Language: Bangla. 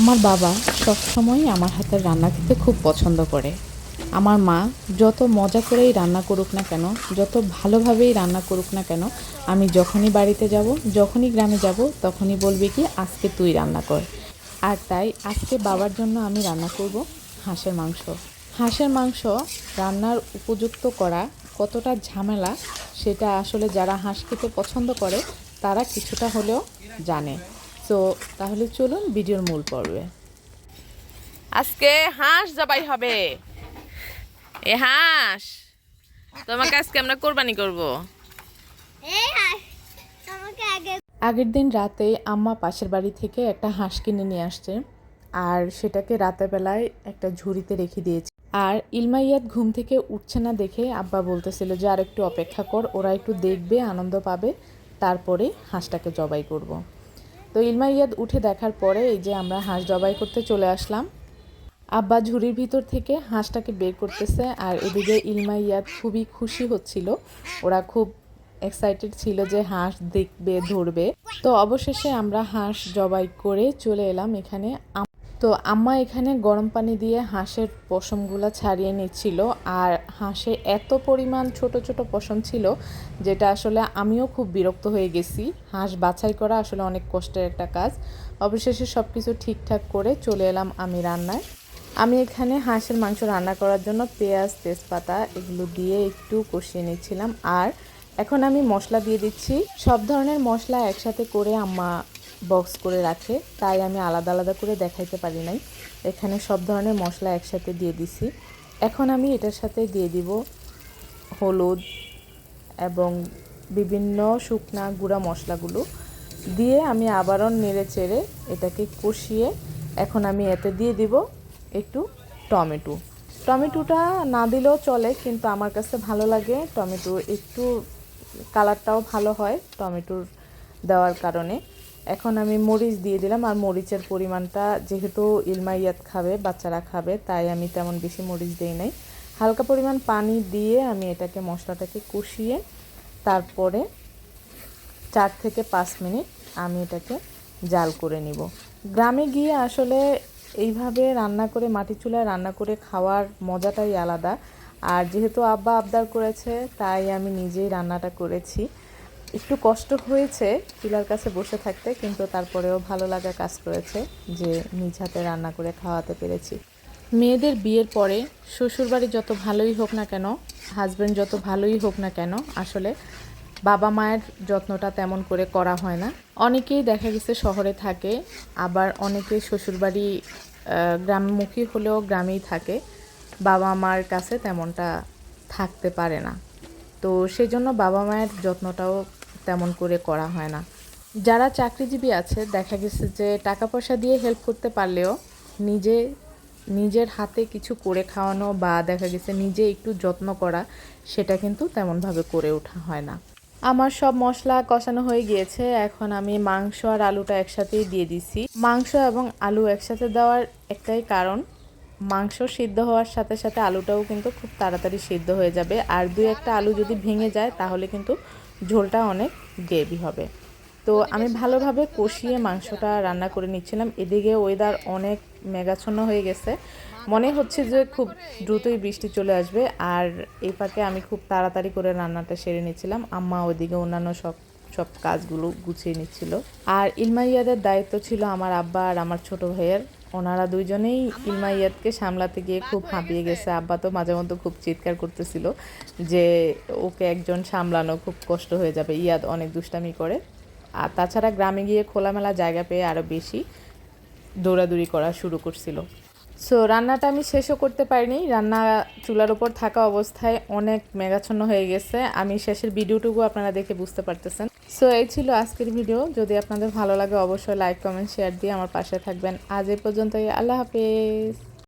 আমার বাবা সবসময়ই আমার হাতের রান্না খেতে খুব পছন্দ করে। আমার মা যত মজা করেই রান্না করুক না কেন, যত ভালোভাবেই রান্না করুক না কেন, আমি যখনই বাড়িতে যাব, যখনই গ্রামে যাব, তখনই বলবে কি, আজকে তুই রান্না কর। আর তাই আজকে বাবার জন্য আমি রান্না করব হাঁসের মাংস। হাঁসের মাংস রান্নার উপযুক্ত করা কতটা ঝামেলা, সেটা আসলে যারা হাঁস খেতে পছন্দ করে, তারা কিছুটা হলেও জানে। তো তাহলে চলুন ভিডিওর মূল পর্বে। আজকে হাঁস জবাই হবে। এ হাঁস তোমাকে আজকে আমরা কোরবানি করব। আগের দিন রাতে আম্মা পাশের বাড়ি থেকে একটা হাঁস কিনে নিয়ে আসছে আর সেটাকে রাতের বেলায় একটা ঝুড়িতে রেখে দিয়েছে। আর ইলমাইয়াত ঘুম থেকে উঠছে না দেখে আব্বা বলতেছিল যে আর একটু অপেক্ষা কর ওরা একটু দেখবে আনন্দ পাবে তারপরে হাঁসটাকে জবাই করব। তো ইলমা ইয়াদ উঠে দেখার পরে এই যে আমরা হাঁস জবাই করতে চলে আসলাম। আব্বা ঝুড়ির ভিতর থেকে হাঁসটাকে বের করতেছে আর এদিকে ইলমা ইয়াদ খুবই খুশি হচ্ছিল। ওরা খুব এক্সাইটেড ছিল যে হাঁস দেখবে, ধরবে। তো অবশেষে আমরা হাঁস জবাই করে চলে এলাম এখানে তো আম্মা এখানে গরম পানি দিয়ে হাঁসের পশমগুলো ছাড়িয়ে নিচ্ছিল। আর হাঁসে এত পরিমাণ ছোট ছোট পশম ছিল যেটা আসলে আমিও খুব বিরক্ত হয়ে গেছি। হাঁস বাছাই করা আসলে অনেক কষ্টের একটা কাজ। অবশেষে সব কিছু ঠিকঠাক করে চলে এলাম আমি রান্নায়। আমি এখানে হাঁসের মাংস রান্না করার জন্য পেঁয়াজ, তেজপাতা এগুলো দিয়ে একটু কষিয়ে নিচ্ছিলাম। আর এখন আমি মশলা দিয়ে দিচ্ছি। সব ধরনের মশলা একসাথে করে আম্মা বক্স করে রাখে। তাই আমি আলাদা আলাদা করে দেখাইতে পারি নাই। এখানে সব ধরনের মশলা একসাথে দিয়ে দিছি। এখন আমি এটার সাথে দিয়ে দিব হলুদ এবং বিভিন্ন শুকনা গুঁড়া মশলাগুলো। দিয়ে আমি আবারও নেড়ে চেড়ে এটাকে কষিয়ে এখন আমি এতে দিয়ে দিব একটু টমেটো। টমেটোটা না দিলেও চলে, কিন্তু আমার কাছে ভালো লাগে। টমেটো একটু কালারটাও ভালো হয় টমেটোর দেওয়ার কারণে। এখন আমি মরিচ দিয়ে দিলাম, আর মরিচের পরিমাণটা যেহেতু ইলমাইয়াত খাবে, বাচ্চারা খাবে, তাই আমি তেমন বেশি মরিচ দিই নাই। হালকা পরিমাণ পানি দিয়ে আমি এটাকে, মশলাটাকে কষিয়ে তারপরে চার থেকে পাঁচ মিনিট আমি এটাকে জাল করে নিব। গ্রামে গিয়ে আসলে এইভাবে রান্না করে মাটি চুলায় রান্না করে খাওয়ার মজাটাই আলাদা। আর যেহেতু আব্বা আবদার করেছে, তাই আমি নিজেই রান্নাটা করেছি। একটু কষ্ট হয়েছে চুলার কাছে বসে থাকতে, কিন্তু তারপরেও ভালো লাগা কাজ করেছে যে নিজ হাতে রান্না করে খাওয়াতে পেরেছি। মেয়েদের বিয়ের পরে শ্বশুরবাড়ি যত ভালোই হোক না কেন হাজব্যান্ড যত ভালোই হোক না কেন, আসলে বাবা মায়ের যত্নটা তেমন করে করা হয় না। অনেকেই দেখা গেছে শহরে থাকে, আবার অনেকে শ্বশুরবাড়ি গ্রামমুখী হলেও গ্রামেই থাকে। বাবা মার কাছে তেমনটা থাকতে পারে না। তো সেই জন্য বাবা মায়ের যত্নটাও তেমন করে করা হয় না। যারা চাকরিজীবী আছে, দেখা গেছে যে টাকা পয়সা দিয়ে হেল্প করতে পারলেও নিজে, নিজের হাতে কিছু করে খাওয়ানো বা দেখা গেছে নিজে একটু যত্ন করা, সেটা কিন্তু তেমনভাবে করে ওঠা হয় না। আমার সব মশলা কষানো হয়ে গিয়েছে, এখন আমি মাংস আর আলুটা একসাথেই দিয়ে দিছি। মাংস এবং আলু একসাথে দেওয়ার একটাই কারণ, মাংস সিদ্ধ হওয়ার সাথে সাথে আলুটাও কিন্তু খুব তাড়াতাড়ি সিদ্ধ হয়ে যাবে। আর দুই একটা আলু যদি ভেঙে যায়, তাহলে কিন্তু ঝোলটা অনেক গ্রেভি হবে। তো আমি ভালোভাবে কষিয়ে মাংসটা রান্না করে নিচ্ছিলাম। এদিকে ওয়েদার অনেক মেঘাচ্ছন্ন হয়ে গেছে। মনে হচ্ছে যে খুব দ্রুতই বৃষ্টি চলে আসবে। আর এই ফাঁকে আমি খুব তাড়াতাড়ি করে রান্নাটা সেরে নিচ্ছিলাম। আম্মা ওইদিকে অন্যান্য সব সব কাজগুলো গুছিয়ে নিচ্ছিল। আর ইলমাইয়াদের দায়িত্ব ছিল আমার আব্বা আর আমার ছোট ভাইয়ের। ওনারা দুইজনেই ইলমাইয়াদকে সামলাতে গিয়ে খুব হাঁপিয়ে গেছে। আব্বা তো মাঝে মধ্যে খুব চিৎকার করতেছিল যে ওকে একজন সামলানো খুব কষ্ট হয়ে যাবে। ইয়াদ অনেক দুষ্টামি করে। আর তাছাড়া গ্রামে গিয়ে খোলামেলা জায়গা পেয়ে আরও বেশি দৌড়াদৌড়ি করা শুরু করছিল। সো রান্নাটা আমি শেষও করতে পারিনি। রান্না চুলার ওপর থাকা অবস্থায় অনেক মেঘাচ্ছন্ন হয়ে গেছে। আমি শেষের ভিডিওটুকু আপনারা দেখে বুঝতে পারতেছেন। সো এই ছিল আজকের ভিডিও যদি আপনাদের ভালো লাগে, অবশ্যই লাইক কমেন্ট শেয়ার দিয়ে আমার পাশে থাকবেন। আজ এই পর্যন্তই। আল্লাহ হাফেজ।